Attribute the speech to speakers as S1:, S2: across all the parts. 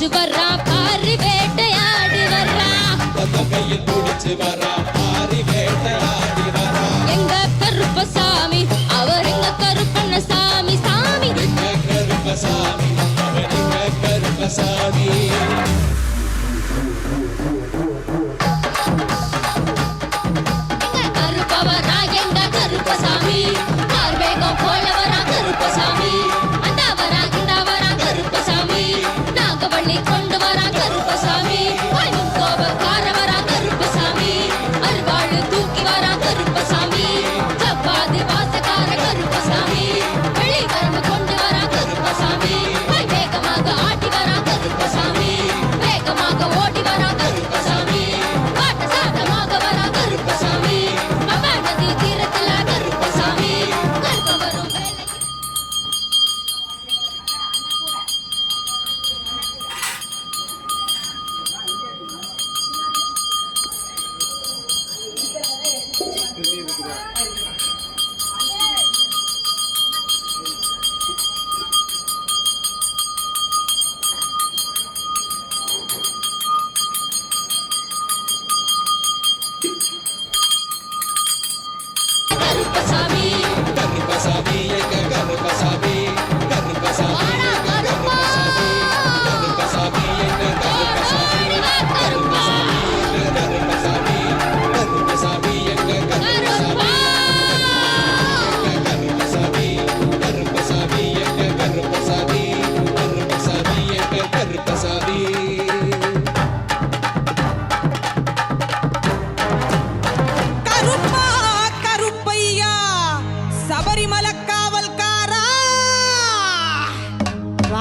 S1: பிடிச்சு வர்றா பாரி வேட்டையாடி
S2: வர்றா. கையில் பிடிச்சு வர்றா பாரி வேட்டையாடி வர்றா.
S1: எங்க கருப்ப அவர் எங்க கருப்பண்ண சாமி.
S2: சாமி எங்க
S1: கருப்ப
S2: அவர் எங்க
S3: கருப்ப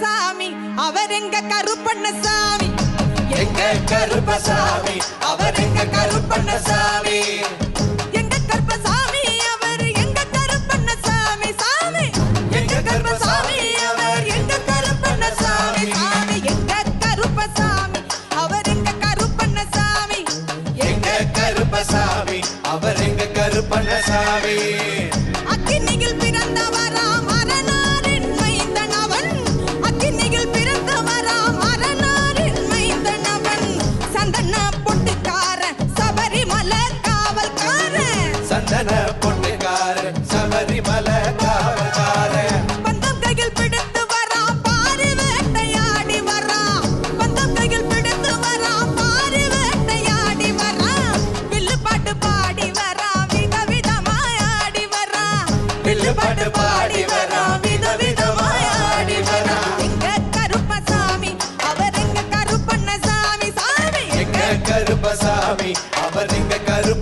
S4: கருப்பசாமி. அவர் எங்க கருப்பண்ணசாமி?
S2: எங்க கருப்பசாமி? அவர் எங்க கருப்பண்ணசாமி?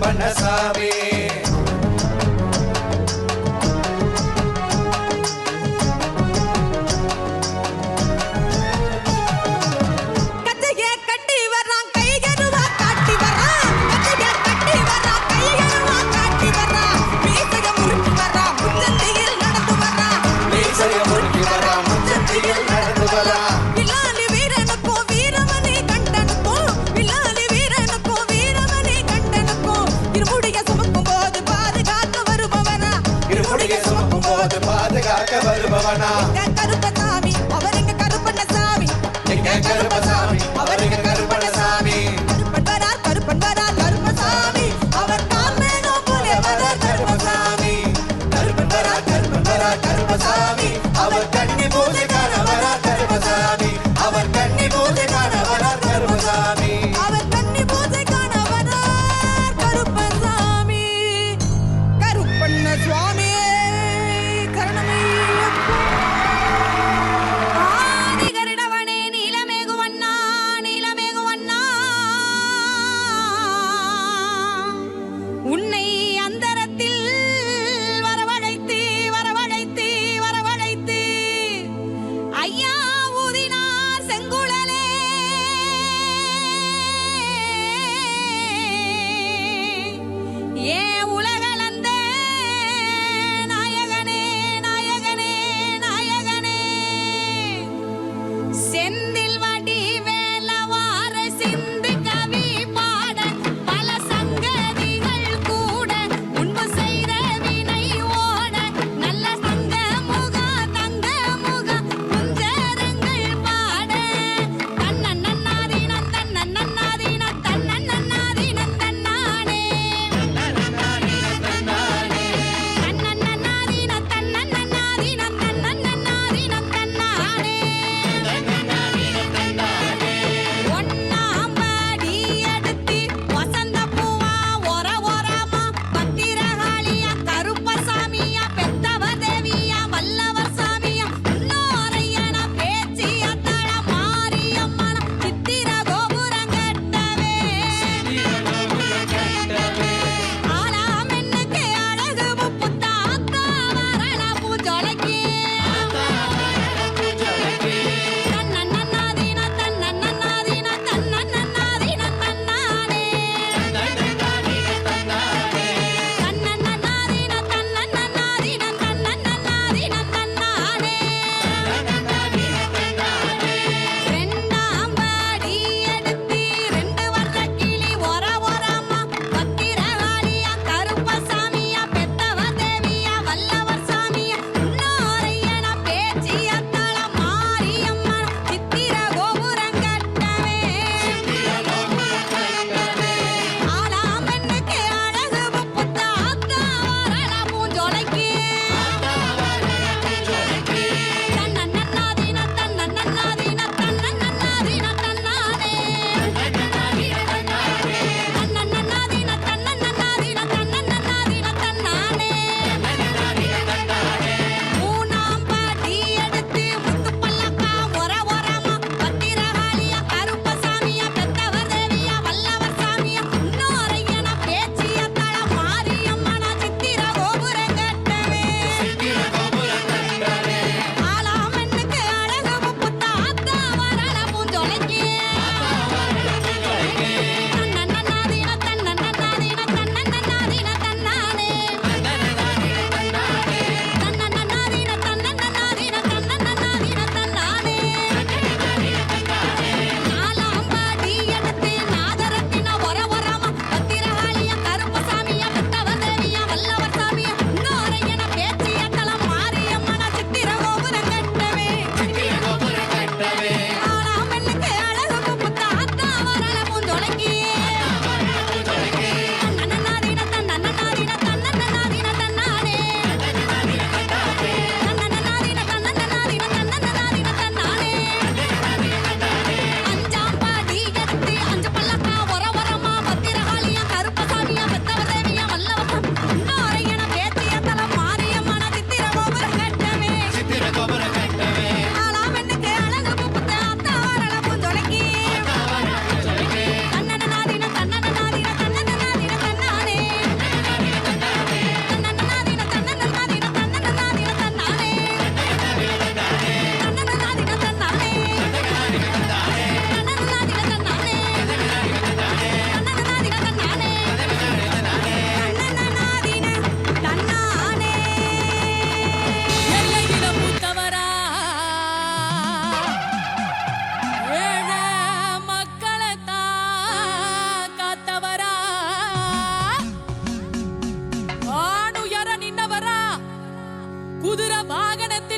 S4: மனசாவே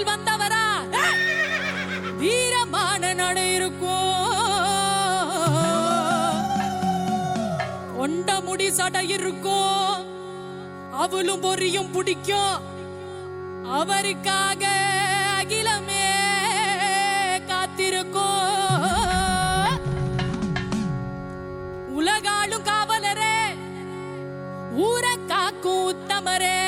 S4: யுத்தத்தில் வந்தவரா? வீரமான நடை இருக்கும்
S5: கொண்ட முடி சடை இருக்கும் அவளும் பொரியும் பிடிக்கும் அவருக்காக அகிலமே காத்திருக்கும் உலகாலும் காவலரே ஊரை காக்கும் உத்தமரே.